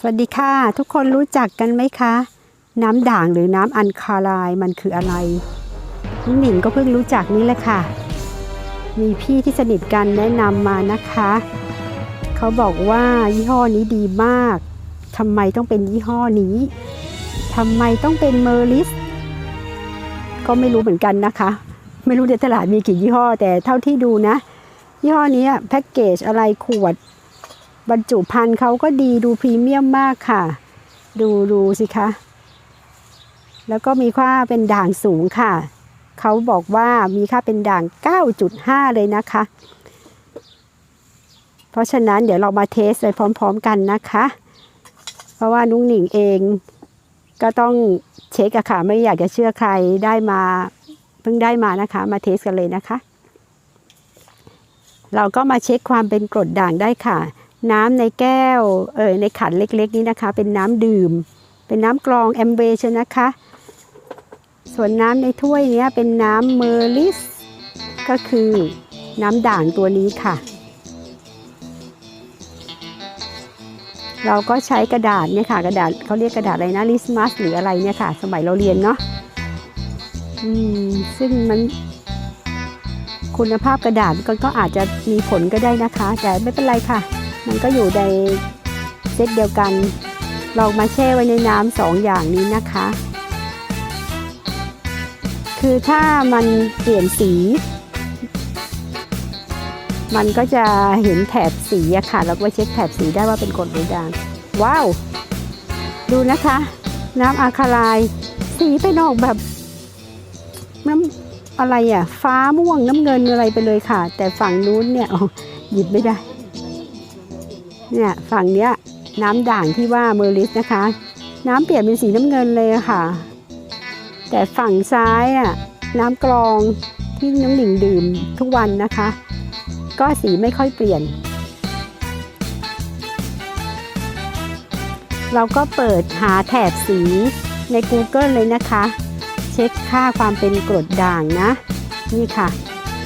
สวัสดีค่ะ ทุกคนรู้จักกันไหมคะ น้ำด่างหรือน้ำอันคาไลน์มันคืออะไรน้องหนิงก็เพิ่งรู้จักนี่แหละค่ะ มีพี่ที่สนิทกันแนะนำมานะคะ เขาบอกว่ายี่ห้อนี้ดีมากทำไมต้องเป็นยี่ห้อนี้ทำไมต้องเป็นเมอร์ลิสก็ไม่รู้เหมือนกันนะคะ ไม่รู้ในตลาดมีกี่ยี่ห้อ แต่เท่าที่ดูนะ ยี่ห้อนี้แพ็กเกจอะไรขวด บรรจุภัณฑ์เขาก็ดีดูพรีเมียมมากค่ะ ดูดูสิคะ แล้วก็มีค่าเป็นด่างสูงค่ะ เขาบอกว่ามีค่าเป็นด่าง 9.5 เลยนะคะ เพราะฉะนั้นเดี๋ยวเรามาเทสไปพร้อมๆกันนะคะ เพราะว่านุ้งหนิงเองก็ต้องเช็คอะค่ะ ไม่อยากจะเชื่อใครได้มาเพิ่งได้มานะคะ มาเทสกันเลยนะคะ เราก็มาเช็คความเป็นกรดด่างได้ค่ะ น้ำในแก้วเออในขันเล็กๆนี้นะคะ เป็นน้ำดื่ม เป็นน้ำกรองแอมเบชนะคะ ส่วนน้ำในถ้วยเนี้ยเป็นน้ำเมอร์ลิส ก็คือน้ำด่างตัวนี้ค่ะ เราก็ใช้กระดาษเนี่ยค่ะกระดาษเขาเรียกกระดาษอะไรนะลิสมัสหรืออะไรเนี่ยค่ะ สมัยเราเรียนเนาะอืมซึ่งมันคุณภาพกระดาษก็อาจจะมีผลก็ได้นะคะ แต่ไม่เป็นไรค่ะ มันก็อยู่ในเซตเดียวกันเรามาแช่ไว้ในน้ำสองอย่างนี้นะคะ คือถ้ามันเปลี่ยนสี มันก็จะเห็นแถบสีอะค่ะ เราก็ไปเช็คแถบสีได้ว่าเป็นกรดหรือด่างว้าว ดูนะคะ น้ำอะคาไลน์สีเป็นออกแบบน้ำอะไรอะฟ้าม่วงน้ำเงินอะไรไปเลยค่ะ แต่ฝั่งนู้นเนี่ยหยิบไม่ได้ เนี่ยฝั่งเนี้ยน้ำด่างที่ว่าเมอริสนะคะ น้ำเปลี่ยนเป็นสีน้ำเงินเลยค่ะ แต่ฝั่งซ้ายอะน้ำกรองที่น้องหลิงดื่มทุกวันนะคะ ก็สีไม่ค่อยเปลี่ยน เราก็เปิดหาแถบสีใน Google เลยนะคะ เช็คค่าความเป็นกรดด่างนะ นี่ค่ะ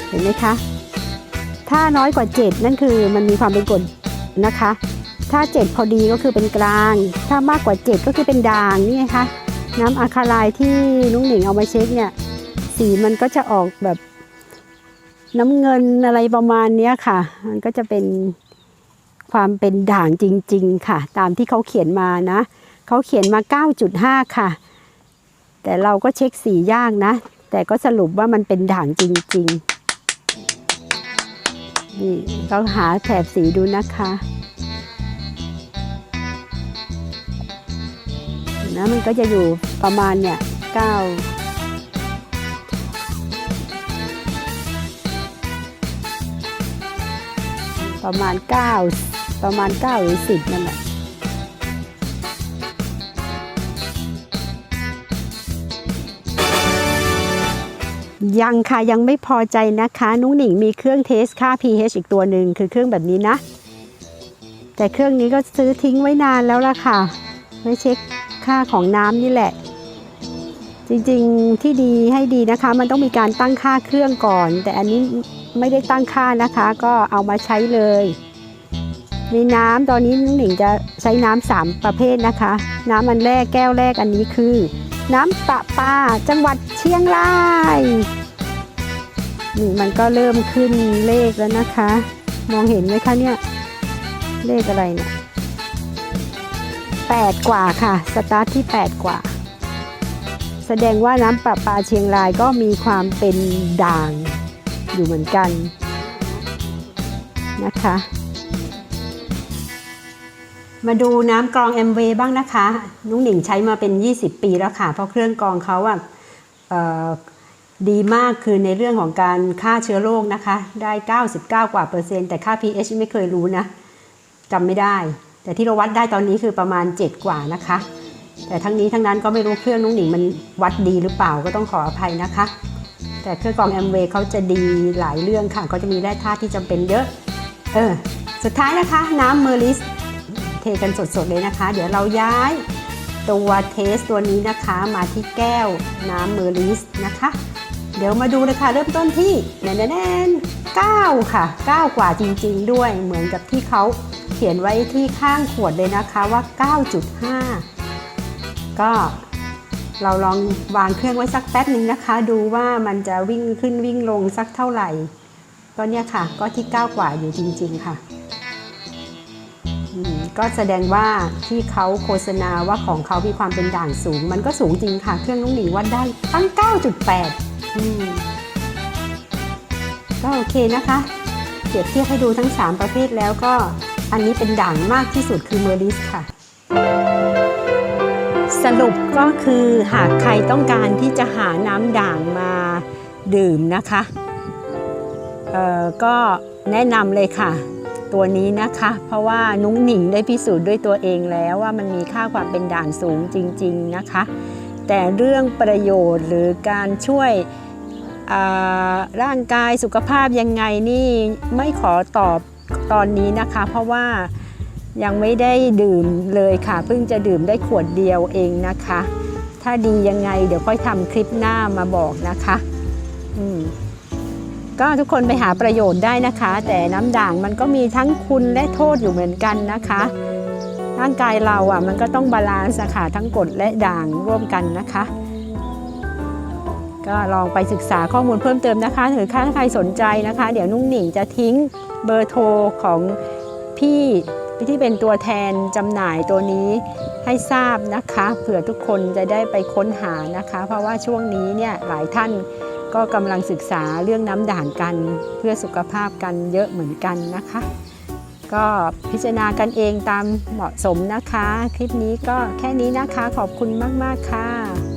เห็นไหมคะ ถ้าน้อยกว่า 7 นั่นคือมันมีความเป็นกรด นะคะ ถ้า 7 พอดีก็คือเป็นกลาง ถ้ามากกว่า 7 ก็คือเป็นด่างนี่ไงคะน้ำอะคาไลที่นุ้งหนิงเอามาเช็คเนี่ยสีมันก็จะออกแบบน้ำเงินอะไรประมาณนี้ค่ะ มันก็จะเป็นความเป็นด่างจริง ๆ ค่ะ ตามที่เขาเขียนมานะเขาเขียนมา 9.5 ค่ะ แต่เราก็เช็คสียากนะ แต่ก็สรุปว่ามันเป็นด่างจริง ๆ นี่เราหาแถบสีดูนะคะนะมันก็จะอยู่ประมาณเนี่ย9ประมาณ 9 ประมาณ9หรือ10นั่นแหละ ยังค่ะยังไม่พอใจนะคะ นุ้งหนิงมีเครื่องเทสค่า pH อีกตัวหนึ่งคือเครื่องแบบนี้นะ แต่เครื่องนี้ก็ซื้อทิ้งไว้นานแล้วล่ะค่ะ ไม่เช็คค่าของน้ำนี่แหละ จริงๆที่ดีให้ดีนะคะ มันต้องมีการตั้งค่าเครื่องก่อน แต่อันนี้ไม่ได้ตั้งค่านะคะ ก็เอามาใช้เลยในน้ำตอนนี้นุ้งหนิงจะใช้น้ำสามประเภทนะคะ น้ำอันแรกแก้วแรกอันนี้คือ น้ำประปาจังหวัดเชียงรายนี่มันก็เริ่มขึ้นเลขแล้วนะคะ มองเห็นไหมคะเนี่ย เลขอะไรเนี่ยแปดกว่าค่ะ สตาร์ทที่แปดกว่า แสดงว่าน้ำประปาเชียงรายก็มีความเป็นด่างอยู่เหมือนกันนะคะ มาดูน้ำกรองแอมเวย์บ้างนะคะ นุ้งหนิงใช้มาเป็น 20 ปีแล้วค่ะ เพราะเครื่องกรองเขาอะเอ่อดีมากคือในเรื่องของการฆ่าเชื้อโรคนะคะ ได้ 99 กว่าเปอร์เซ็นต์แต่ค่า pH ไม่เคยรู้นะจำไม่ได้ แต่ที่เราวัดได้ตอนนี้คือประมาณ 7 กว่านะคะ แต่ทั้งนี้ทั้งนั้นก็ไม่รู้เครื่องนุ้งหนิงมันวัดดีหรือเปล่าก็ต้องขออภัยนะคะ แต่เครื่องกรองแอมเวย์เขาจะดีหลายเรื่องค่ะเขาจะมีแร่ธาตุที่จำเป็นเยอะเออสุดท้ายนะคะน้ำเมอร์ลิส เทกันสดๆเลยนะคะ เดี๋ยวเราย้ายตัวเทสตัวนี้นะคะมาที่แก้วน้ำเมอร์ลิสนะคะ เดี๋ยวมาดูเลยค่ะเริ่มต้นที่แน่นๆ9ค่ะ 9 กว่าจริงๆด้วยเหมือนกับที่เขาเขียนไว้ที่ข้างขวดเลยนะคะว่า 9.5 ก็เราลองวางเครื่องไว้สักแป๊บหนึ่งนะคะ ดูว่ามันจะวิ่งขึ้นวิ่งลงสักเท่าไหร่ ก็เนี่ยค่ะ ก็ที่ 9 กว่าอยู่จริง ๆ ค่ะ ก็แสดงว่าที่เขาโฆษณาว่าของเขามีความเป็นด่างสูง มันก็สูงจริงค่ะ เครื่องนุ่งหนิงวัดได้ตั้ง 9.8อืมก็โอเคนะคะเปรียบเทียบให้ดูทั้ง 3 ประเภทแล้วก็อันนี้เป็นด่างมากที่สุดคือเมอริสค่ะ สรุปก็คือหากใครต้องการที่จะหาน้ำด่างมาดื่มนะคะ เอ่อ ก็แนะนำเลยค่ะ ตัวนี้นะคะ เพราะว่านุ้งหนิงได้พิสูจน์ด้วยตัวเองแล้วว่ามันมีค่าความเป็นด่างสูงจริง ๆนะคะ แต่เรื่องประโยชน์หรือการช่วยร่างกายสุขภาพยังไงนี่ไม่ขอตอบตอนนี้นะคะ เพราะว่ายังไม่ได้ดื่มเลยค่ะ เพิ่งจะดื่มได้ขวดเดียวเองนะคะ ถ้าดียังไงเดี๋ยวค่อยทำคลิปหน้ามาบอกนะคะ อืม ก็ทุกคนไปหาประโยชน์ได้นะคะ แต่น้ำด่างมันก็มีทั้งคุณและโทษอยู่เหมือนกันนะคะ ร่างกายเราอะมันก็ต้องบาลานซ์ะค่ะทั้งกรดและด่างร่วมกันนะคะ ก็ลองไปศึกษาข้อมูลเพิ่มเติมนะคะหรือถ้าใครสนใจนะคะ เดี๋ยวนุ่งหนิงจะทิ้งเบอร์โทรของพี่ที่เป็นตัวแทนจำหน่ายตัวนี้ให้ทราบนะคะ เผื่อทุกคนจะได้ไปค้นหานะคะ เพราะว่าช่วงนี้เนี่ยหลายท่าน ก็กำลังศึกษาเรื่องน้ำด่างกัน เพื่อสุขภาพกันเยอะเหมือนกันนะคะ ก็พิจารณากันเองตามเหมาะสมนะคะ คลิปนี้ก็แค่นี้นะคะขอบคุณมาก ๆ ค่ะ